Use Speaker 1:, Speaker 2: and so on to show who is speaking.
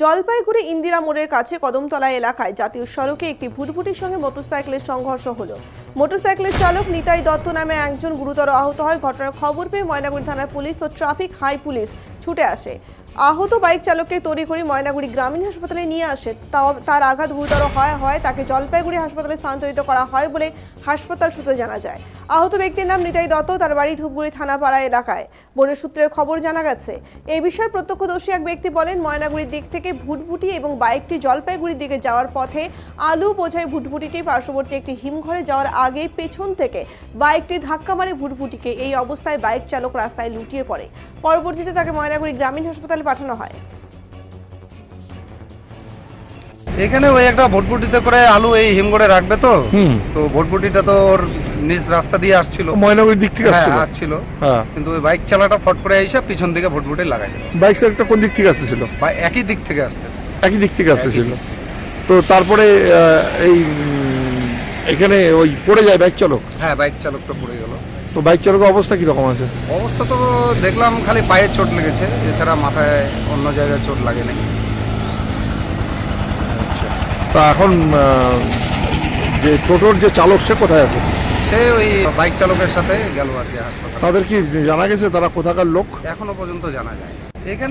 Speaker 1: জলপাইগুড়ি ইন্দিরা মোড়ের কাছে কদমতলা এলাকায় জাতীয় সড়কে একটি ভুটভুটির সঙ্গে মোটরসাইকেলের সংঘর্ষ হলো। মোটরসাইকেলের চালক নিতাই দত্ত নামে একজন গুরুতর আহত হয়। ঘটনার খবর পেয়ে ময়নাগুড়ি থানার পুলিশ ও ট্রাফিক হাই পুলিশ ছুটে আসে। আহত বাইক চালককে তৈরি তড়িঘড়ি ময়নাগুড়ি গ্রামীণ হাসপাতালে নিয়ে আসে। তার আঘাত গুরুতর হয় হয় তাকে জলপাইগুড়ি হাসপাতালে স্থানান্তরিত করা হয় বলে হাসপাতাল সূত্রে জানা যায়। আহত ব্যক্তির নাম নিতাই দত্ত, তার বাড়ি ধূপগুড়ি থানাপাড়া এলাকায়। বনের সূত্রের খবর জানা গেছে এই বিষয়ে প্রত্যক্ষদর্শী এক ব্যক্তি বলেন, ময়নাগুড়ির দিক থেকে ভুটভুটি এবং বাইকটি জলপাইগুড়ির দিকে যাওয়ার পথে আলু বোঝাই ভুটভুটিটি পার্শ্ববর্তী একটি হিমঘরে যাওয়ার আগে পেছন থেকে বাইকটি ধাক্কা মারে ভুটভুটিকে। এই অবস্থায় বাইক চালক রাস্তায় লুটিয়ে পড়ে। পরবর্তীতে তাকে ময়নাগুড়ি গ্রামীণ হাসপাতালে পাঠানো হয়।
Speaker 2: এখানে ওই একটা ভটভুটিতে করে আলু এই হিমগড়ে রাখবে তো? তো ভটভুটিটা তো ওর নিজ রাস্তা দিয়ে আসছিল।
Speaker 3: ময়নাগুড়ির দিক থেকে
Speaker 2: হ্যাঁ,
Speaker 3: আসছিল?
Speaker 2: আসছিল।
Speaker 3: হ্যাঁ।
Speaker 2: কিন্তু ওই বাইক চালাটা ফট করে এসে পিছন দিকে ভটভুটি লাগাই
Speaker 3: বাইক চালকটা কোন দিক থেকে আসতেছিল?
Speaker 2: একই দিক থেকে আসতেছে।
Speaker 3: একই দিক থেকে আসতেছিল। তো তারপরে আহ, এই এখানে ওই পড়ে যায় বাইক চালক?
Speaker 2: হ্যাঁ বাইক চালকটা পড়ে গেল।
Speaker 3: তো বাইক চালকের অবস্থা কীরকম আছে?
Speaker 2: অবস্থা তো দেখলাম খালি পায়ে চোট লেগেছে এছাড়া মাথায় অন্য জায়গায় চোট লাগে নাই
Speaker 3: তা এখন যে টোটোর যে চালক সে কোথায় আছে?
Speaker 2: সে ওই বাইক চালকের সাথে গেল আর কি হাসপাতাল।
Speaker 3: তাদের কি জানা গেছে তারা কোথাকার লোক?
Speaker 2: এখনও পর্যন্ত জানা যায়। এখানে